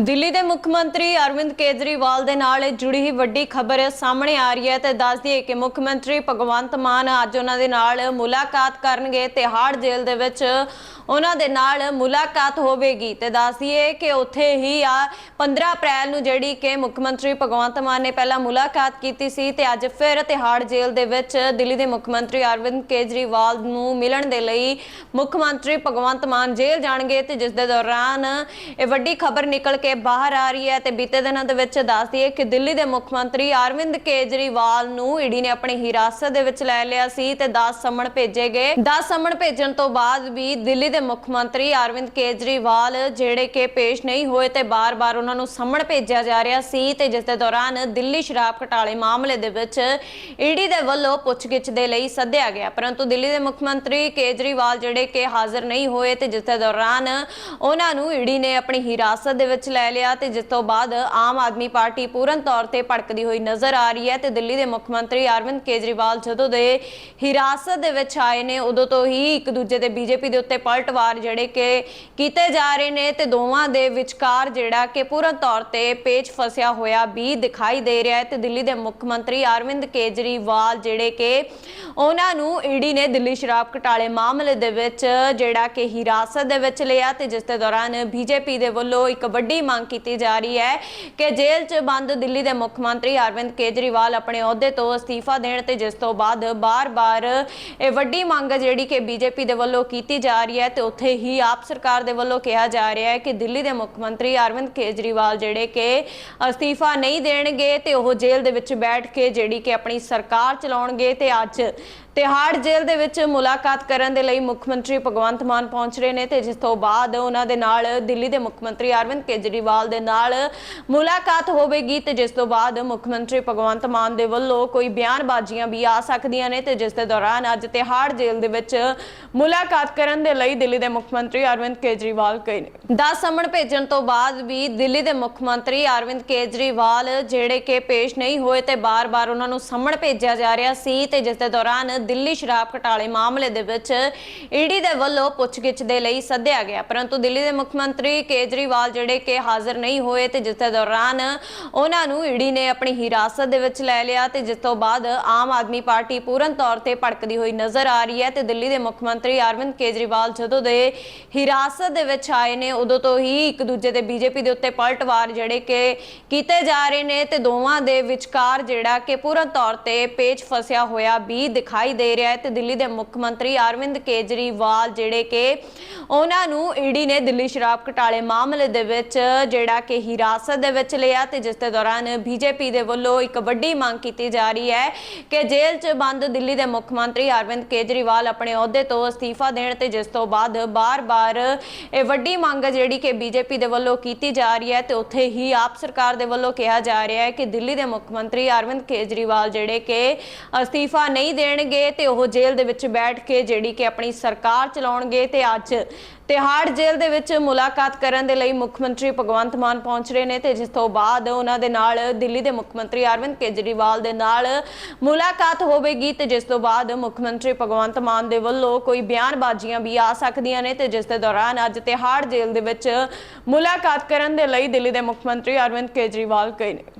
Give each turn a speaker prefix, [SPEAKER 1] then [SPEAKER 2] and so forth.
[SPEAKER 1] ਦਿੱਲੀ ਦੇ ਮੁੱਖ ਮੰਤਰੀ ਅਰਵਿੰਦ ਕੇਜਰੀਵਾਲ ਦੇ ਨਾਲ ਜੁੜੀ ਹੀ ਵੱਡੀ ਖਬਰ ਸਾਹਮਣੇ ਆ ਰਹੀ ਹੈ ਤੇ ਦੱਸ ਦਈਏ ਕਿ ਮੁੱਖ ਮੰਤਰੀ ਭਗਵੰਤ ਮਾਨ ਅੱਜ ਉਹਨਾਂ ਦੇ ਨਾਲ ਮੁਲਾਕਾਤ ਕਰਨਗੇ। ਤਿਹਾੜ ਜੇਲ੍ਹ ਦੇ ਵਿੱਚ ਉਹਨਾਂ ਦੇ ਨਾਲ ਮੁਲਾਕਾਤ ਹੋਵੇਗੀ ਤੇ ਦੱਸ ਦਈਏ ਕਿ ਉੱਥੇ ਹੀ ਆ 15 ਅਪ੍ਰੈਲ ਨੂੰ ਜਿਹੜੀ ਕਿ ਮੁੱਖ ਮੰਤਰੀ ਭਗਵੰਤ ਮਾਨ ਨੇ ਪਹਿਲਾਂ ਮੁਲਾਕਾਤ ਕੀਤੀ ਸੀ ਤੇ ਅੱਜ ਫਿਰ ਤਿਹਾੜ ਜੇਲ੍ਹ ਦੇ ਵਿੱਚ ਦਿੱਲੀ ਦੇ ਮੁੱਖ ਮੰਤਰੀ ਅਰਵਿੰਦ ਕੇਜਰੀਵਾਲ ਨੂੰ ਮਿਲਣ ਦੇ ਲਈ ਮੁੱਖ ਮੰਤਰੀ ਭਗਵੰਤ ਮਾਨ ਜੇਲ੍ਹ ਜਾਣਗੇ ਤੇ ਜਿਸ ਦੇ ਦੌਰਾਨ ਇਹ ਵੱਡੀ ਖਬਰ ਨਿਕਲ ਕੇ ਬਾਹਰ ਆ ਰਹੀ ਹੈ ਤੇ ਬੀਤੇ ਦਿਨਾਂ ਦੇ ਵਿੱਚ ਦੱਸਦੀ ਦਈਏ ਕਿ ਦਿੱਲੀ ਦੇ ਮੁੱਖ ਮੰਤਰੀ ਅਰਵਿੰਦ ਕੇਜਰੀਵਾਲ ਨੂੰ ਈਡੀ ਨੇ ਆਪਣੀ ਹਿਰਾਸਤ ਦੇ ਵਿੱਚ ਲੈ ਲਿਆ ਸੀ ਤੇ 10 ਸਮਣ ਭੇਜੇ ਗਏ। 10 ਸਮਣ ਭੇਜਣ ਤੋਂ ਬਾਅਦ ਵੀ ਦਿੱਲੀ ਦੇ ਮੁੱਖ ਮੰਤਰੀ ਅਰਵਿੰਦ ਕੇਜਰੀਵਾਲ, ਜਿਹੜੇ ਕਿ ਪੇਸ਼ ਨਹੀਂ ਹੋਏ ਤੇ ਬਾਰ-ਬਾਰ ਉਹਨਾਂ ਨੂੰ ਸਮਣ ਭੇਜਿਆ ਜਾ ਰਿਹਾ ਸੀ ਤੇ ਜਿਸ ਦੇ ਦੌਰਾਨ ਦਿੱਲੀ ਸ਼ਰਾਬ ਘਟਾਲੇ ਮਾਮਲੇ ਦੇ ਵਿੱਚ ਈਡੀ ਦੇ ਵੱਲੋਂ ਪੁੱਛਗਿੱਛ ਦੇ ਲਈ ਸੱਦਿਆ ਗਿਆ। ਪਰੰਤੂ ਦਿੱਲੀ ਦੇ ਮੁੱਖ ਮੰਤਰੀ ਕੇਜਰੀਵਾਲ, ਜਿਹੜੇ ਕਿ ਹਾਜ਼ਰ ਨਹੀਂ ਹੋਏ ਤੇ ਜਿਸ ਦੇ ਦੌਰਾਨ ਉਹਨਾਂ ਨੂੰ ਈਡੀ ਨੇ ਆਪਣੀ ਹਿਰਾਸਤ ਦੇ ਵਿੱਚ ਲੈ ਲਿਆ ਤੇ ਜਿਸ ਤੋਂ ਬਾਅਦ ਆਮ ਆਦਮੀ ਪਾਰਟੀ ਪੂਰਨ ਤੌਰ ਤੇ ਭੜਕਦੀ ਹੋਈ ਨਜ਼ਰ ਆ ਰਹੀ ਹੈ ਤੇ ਦਿੱਲੀ ਦੇ ਮੁੱਖ ਮੰਤਰੀ ਅਰਵਿੰਦ ਕੇਜਰੀਵਾਲ ਜਦੋਂ ਦੇ ਹਿਰਾਸਤ ਦੇ ਵਿੱਚ ਆਏ ਨੇ, ਉਦੋਂ ਤੋਂ ਹੀ ਇੱਕ ਦੂਜੇ ਦੇ ਬੀਜੇਪੀ ਦੇ ਉੱਤੇ ਪਲਟਵਾਰ ਜਿਹੜੇ ਕਿ ਕੀਤੇ ਜਾ ਰਹੇ ਨੇ ਤੇ ਦੋਵਾਂ ਦੇ ਵਿਚਕਾਰ ਜਿਹੜਾ ਕਿ ਪੂਰਨ ਤੌਰ ਤੇ ਪੇਚ ਫਸਿਆ ਹੋਇਆ ਵੀ ਦਿਖਾਈ ਦੇ ਰਿਹਾ ਹੈ ਤੇ ਦਿੱਲੀ ਦੇ ਮੁੱਖ ਮੰਤਰੀ ਅਰਵਿੰਦ ਕੇਜਰੀਵਾਲ ਜਿਹੜੇ ਕਿ ਉਹਨਾਂ ਨੂੰ ਈਡੀ ਨੇ ਦਿੱਲੀ ਸ਼ਰਾਬ ਘਟਾਲੇ ਮਾਮਲੇ ਦੇ ਵਿੱਚ ਜਿਹੜਾ ਕਿ ਹਿਰਾਸਤ ਦੇ ਵਿੱਚ ਲਿਆ ਤੇ ਜਿਸ ਦੇ ਦੌਰਾਨ ਬੀਜੇਪੀ ਦੇ ਵੱਲੋਂ ਇੱਕ ਵੱਡੀ ਮੰਗ ਕੀਤੀ ਜਾ ਰਹੀ ਹੈ ਕਿ ਜੇਲ੍ਹ 'ਚ ਬੰਦ ਦਿੱਲੀ ਦੇ ਮੁੱਖ ਮੰਤਰੀ ਅਰਵਿੰਦ ਕੇਜਰੀਵਾਲ ਆਪਣੇ ਅਹੁਦੇ ਤੋਂ ਅਸਤੀਫਾ ਦੇਣ ਤੇ ਜਿਸ ਤੋਂ ਬਾਅਦ ਬਾਰ-ਬਾਰ ਇਹ ਵੱਡੀ ਮੰਗ ਜਿਹੜੀ ਕਿ ਬੀਜੇਪੀ ਦੇ ਵੱਲੋਂ ਕੀਤੀ ਜਾ ਰਹੀ ਹੈ ਤੇ ਉੱਥੇ ਹੀ ਆਪ ਸਰਕਾਰ ਦੇ ਵੱਲੋਂ ਕਿਹਾ ਜਾ ਰਿਹਾ ਹੈ ਕਿ ਦਿੱਲੀ ਦੇ ਮੁੱਖ ਮੰਤਰੀ ਅਰਵਿੰਦ ਕੇਜਰੀਵਾਲ ਜਿਹੜੇ ਕਿ ਅਸਤੀਫਾ ਨਹੀਂ ਦੇਣਗੇ ਤੇ ਉਹ ਜੇਲ੍ਹ ਦੇ ਵਿੱਚ ਬੈਠ ਕੇ ਜਿਹੜੀ ਕਿ ਆਪਣੀ ਸਰਕਾਰ ਚਲਾਉਣਗੇ ਤੇ ਅੱਜ ਤਿਹਾੜ ਜੇਲ੍ਹ ਦੇ ਵਿੱਚ ਮੁਲਾਕਾਤ ਕਰਨ ਦੇ ਲਈ ਮੁੱਖ ਮੰਤਰੀ ਭਗਵੰਤ ਮਾਨ ਪਹੁੰਚ ਰਹੇ ਨੇ ਤੇ ਜਿਸ ਤੋਂ ਬਾਅਦ ਉਹਨਾਂ ਦੇ ਨਾਲ ਦਿੱਲੀ ਦੇ ਮੁੱਖ ਮੰਤਰੀ ਅਰਵਿੰਦ ਕੇਜਰੀਵਾਲ ਦੇ ਨਾਲ ਮੁਲਾਕਾਤ ਹੋਵੇਗੀ ਤੇ ਜਿਸ ਤੋਂ ਬਾਅਦ ਮੁੱਖ ਮੰਤਰੀ ਭਗਵੰਤ ਮਾਨ ਦੇ ਵੱਲੋਂ ਕੋਈ ਬਿਆਨਬਾਜ਼ੀਆਂ ਵੀ ਆ ਸਕਦੀਆਂ ਨੇ ਤੇ ਜਿਸ ਦੇ ਦੌਰਾਨ ਅੱਜ ਤਿਹਾੜ ਜੇਲ੍ਹ ਦੇ ਵਿੱਚ ਮੁਲਾਕਾਤ ਕਰਨ ਦੇ ਲਈ ਦਿੱਲੀ ਦੇ ਮੁੱਖ ਮੰਤਰੀ ਅਰਵਿੰਦ ਕੇਜਰੀਵਾਲ ਗਏ ਨੇ। 10 ਸਮਣ ਭੇਜਣ ਤੋਂ ਬਾਅਦ ਵੀ ਦਿੱਲੀ ਦੇ ਮੁੱਖ ਮੰਤਰੀ ਅਰਵਿੰਦ ਕੇਜਰੀਵਾਲ ਜਿਹੜੇ ਕਿ ਪੇਸ਼ ਨਹੀਂ ਹੋਏ ਤੇ ਬਾਰ-ਬਾਰ ਉਹਨਾਂ ਨੂੰ ਸਮਣ ਭੇਜਿਆ ਜਾ ਰਿਹਾ ਸੀ ਤੇ ਜਿਸ ਦੇ ਦੌਰਾਨ ਦਿੱਲੀ ਸ਼ਰਾਬ ਘਟਾਲੇ ਮਾਮਲੇ ਦੇ ਵਿੱਚ ਈਡੀ ਦੇ ਵੱਲੋਂ ਪੁੱਛਗਿੱਛ ਦੇ ਲਈ ਸੱਦਿਆ ਗਿਆ। ਪਰੰਤੂ ਦਿੱਲੀ ਦੇ ਮੁੱਖ ਮੰਤਰੀ ਕੇਜਰੀਵਾਲ ਜਿਹੜੇ ਕਿ ਹਾਜ਼ਰ ਨਹੀਂ ਹੋਏ ਤੇ ਜਿਸ ਦੇ ਦੌਰਾਨ ਉਹਨਾਂ ਨੂੰ ਈਡੀ ਨੇ ਆਪਣੀ ਹਿਰਾਸਤ ਦੇ ਵਿੱਚ ਲੈ ਲਿਆ ਤੇ ਜਿਸ ਤੋਂ ਬਾਅਦ ਆਮ ਆਦਮੀ ਪਾਰਟੀ ਪੂਰਨ ਤੌਰ ਤੇ ਭੜਕਦੀ ਹੋਈ ਨਜ਼ਰ ਆ ਰਹੀ ਹੈ ਤੇ ਦਿੱਲੀ ਦੇ ਮੁੱਖ ਮੰਤਰੀ ਅਰਵਿੰਦ ਕੇਜਰੀਵਾਲ ਜਦੋਂ ਦੇ ਹਿਰਾਸਤ ਦੇ ਵਿੱਚ ਆਏ ਨੇ, ਉਦੋਂ ਤੋਂ ਹੀ ਇੱਕ ਦੂਜੇ ਦੇ ਬੀਜੇਪੀ ਦੇ ਉੱਤੇ ਪਲਟਵਾਰ ਜਿਹੜੇ ਕਿ ਕੀਤੇ ਜਾ ਰਹੇ ਨੇ ਤੇ ਦੋਵਾਂ ਦੇ ਵਿਚਕਾਰ ਜਿਹੜਾ ਕਿ ਪੂਰਨ ਤੌਰ ਤੇ ਪੇਚ ਫਸਿਆ ਹੋਇਆ ਵੀ ਦਿਖਾਈ ਦੇ ਰਿਹਾ ਹੈ ਤੇ ਦਿੱਲੀ ਦੇ ਮੁੱਖ ਮੰਤਰੀ ਅਰਵਿੰਦ ਕੇਜਰੀਵਾਲ ਜਿਹੜੇ ਕਿ ਉਹਨਾਂ ਨੂੰ ਈਡੀ ਨੇ ਦਿੱਲੀ ਸ਼ਰਾਬ ਘਟਾਲੇ ਮਾਮਲੇ ਦੇ ਵਿੱਚ ਜਿਹੜਾ ਕਿ ਹਿਰਾਸਤ ਦੇ ਵਿੱਚ ਲਿਆ ਤੇ ਜਿਸ ਦੇ ਦੌਰਾਨ ਬੀਜੇਪੀ ਦੇ ਵੱਲੋਂ ਇੱਕ ਵੱਡੀ ਮੰਗ ਕੀਤੀ ਜਾ ਰਹੀ ਹੈ ਕਿ ਜੇਲ੍ਹ 'ਚ ਬੰਦ ਦਿੱਲੀ ਦੇ ਮੁੱਖ ਮੰਤਰੀ ਅਰਵਿੰਦ ਕੇਜਰੀਵਾਲ ਆਪਣੇ ਅਹੁਦੇ ਤੋਂ ਅਸਤੀਫਾ ਦੇਣ ਤੇ ਜਿਸ ਤੋਂ ਬਾਅਦ ਬਾਰ-ਬਾਰ ਇਹ ਵੱਡੀ ਮੰਗ ਜਿਹੜੀ ਕਿ ਬੀਜੇਪੀ ਦੇ ਵੱਲੋਂ ਕੀਤੀ ਜਾ ਰਹੀ ਹੈ ਤੇ ਉੱਥੇ ਹੀ ਆਪ ਸਰਕਾਰ ਦੇ ਵੱਲੋਂ ਕਿਹਾ ਜਾ ਰਿਹਾ ਹੈ ਕਿ ਦਿੱਲੀ ਦੇ ਮੁੱਖ ਮੰਤਰੀ ਅਰਵਿੰਦ ਕੇਜਰੀਵਾਲ ਜਿਹੜੇ ਕਿ ਅਸਤੀਫਾ ਨਹੀਂ ਦੇਣਗੇ ਤੇ ਉਹ ਜੇਲ੍ਹ ਦੇ ਵਿੱਚ ਬੈਠ ਕੇ ਜਿਹੜੀ ਕਿ ਆਪਣੀ ਸਰਕਾਰ ਚਲਾਉਣਗੇ ਤੇ ਅੱਜ ਤਿਹਾੜ ਜੇਲ੍ਹ ਦੇ ਵਿੱਚ ਮੁਲਾਕਾਤ ਕਰਨ ਦੇ ਲਈ ਮੁੱਖ ਮੰਤਰੀ ਭਗਵੰਤ ਮਾਨ ਪਹੁੰਚ ਰਹੇ ਨੇ ਤੇ ਜਿਸ ਤੋਂ ਬਾਅਦ ਉਹਨਾਂ ਦੇ ਨਾਲ ਦਿੱਲੀ ਦੇ ਮੁੱਖ ਮੰਤਰੀ ਅਰਵਿੰਦ ਕੇਜਰੀਵਾਲ ਦੇ ਨਾਲ ਮੁਲਾਕਾਤ ਹੋਵੇਗੀ ਤੇ ਜਿਸ ਤੋਂ ਬਾਅਦ ਮੁੱਖ ਮੰਤਰੀ ਭਗਵੰਤ ਮਾਨ ਦੇ ਵੱਲੋਂ ਕੋਈ ਬਿਆਨਬਾਜ਼ੀਆਂ ਵੀ ਆ ਸਕਦੀਆਂ ਨੇ ਤੇ ਜਿਸ ਦੇ ਦੌਰਾਨ ਅੱਜ ਤਿਹਾੜ ਜੇਲ੍ਹ ਦੇ ਵਿੱਚ ਮੁਲਾਕਾਤ ਕਰਨ ਦੇ ਲਈ ਦਿੱਲੀ ਦੇ ਮੁੱਖ ਮੰਤਰੀ ਅਰਵਿੰਦ ਕੇਜਰੀਵਾਲ ਗਏ ਨੇ।